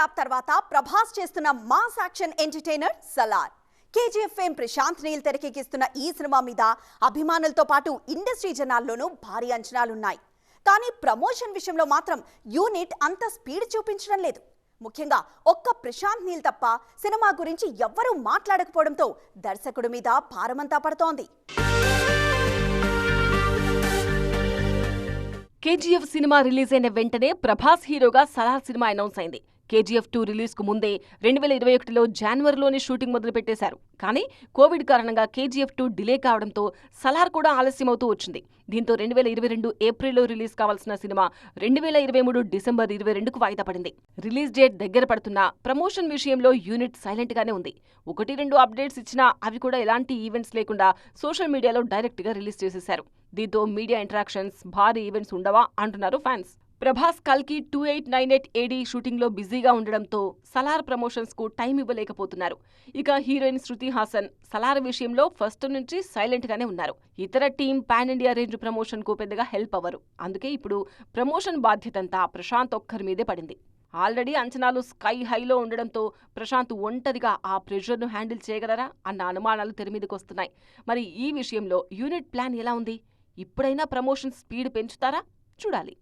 Gap తర్వాత ప్రభాస్ చేస్తున్న mass action entertainer Salaar. KGF fame Prashanth Neel తెరకెక్కిస్తున్న ఈ సినిమా మీద అభిమానులతో పాటు ఇండస్ట్రీ జనాల్లోనూ భారీ అంచనాలున్నాయి. కానీ ప్రమోషన్ విషయంలో మాత్రం యూనిట్ అంత స్పీడ్ చూపించడం లేదు. ముఖ్యంగా ఒక్క ప్రశాంత్ నీల్ తప్ప సినిమా గురించి ఎవ్వరూ మాట్లాడకపోవడంతో దర్శకుడి మీద భారమంతా పడుతోంది. కేజీఎఫ్ సినిమా రిలీజ్ అయిన వెంటనే ప్రభాస్ హీరోగా సలార్ సినిమా అనౌన్స్ అయింది. కేజీఎఫ్ టూ రిలీజ్కు ముందే రెండు వేల ఇరవై ఒకటిలో జనవరిలోనే షూటింగ్ మొదలు పెట్టేశారు కానీ కోవిడ్ కారణంగా కేజీఎఫ్ టూ డిలే కావడంతో సలార్ కూడా ఆలస్యమవుతూ వచ్చింది. దీంతో రెండు వేల ఇరవై రెండు ఏప్రిల్లో రిలీజ్ కావాల్సిన సినిమా రెండు వేల ఇరవై మూడు డిసెంబర్ ఇరవై రెండుకు వాయిదా పడింది. రిలీజ్ డేట్ దగ్గర పడుతున్నా ప్రమోషన్ విషయంలో యూనిట్ సైలెంట్ గానే ఉంది. ఒకటి రెండు అప్డేట్స్ ఇచ్చినా అవి కూడా ఎలాంటి ఈవెంట్స్ లేకుండా సోషల్ మీడియాలో డైరెక్ట్గా రిలీజ్ చేసేశారు. దీంతో మీడియా ఇంటరాక్షన్స్ భారీ ఈవెంట్స్ ఉండవా అంటున్నారు ఫ్యాన్స్. ప్రభాస్ కల్కి two eight nine eight AD షూటింగ్లో బిజీగా ఉండడంతో సలార్ ప్రమోషన్స్కు టైం ఇవ్వలేకపోతున్నారు. ఇక హీరోయిన్ శృతి హాసన్ సలార్ విషయంలో ఫస్ట్ నుంచి సైలెంట్గానే ఉన్నారు. ఇతర టీం పాన్ ఇండియా రేంజ్ ప్రమోషన్కు పెద్దగా హెల్ప్ అవ్వరు. అందుకే ఇప్పుడు ప్రమోషన్ బాధ్యతంతా ప్రశాంత్ ఒక్కరి మీదే పడింది. ఆల్రెడీ అంచనాలు స్కై హైలో ఉండడంతో ప్రశాంత్ ఒంటరిగా ఆ ప్రెషర్ను హ్యాండిల్ చేయగలరా అన్న అనుమానాలు తెరమీదకొస్తున్నాయి మరి ఈ విషయంలో యూనిట్ ప్లాన్ ఎలా ఉంది? ఇప్పుడైనా ప్రమోషన్ స్పీడ్ పెంచుతారా? చూడాలి.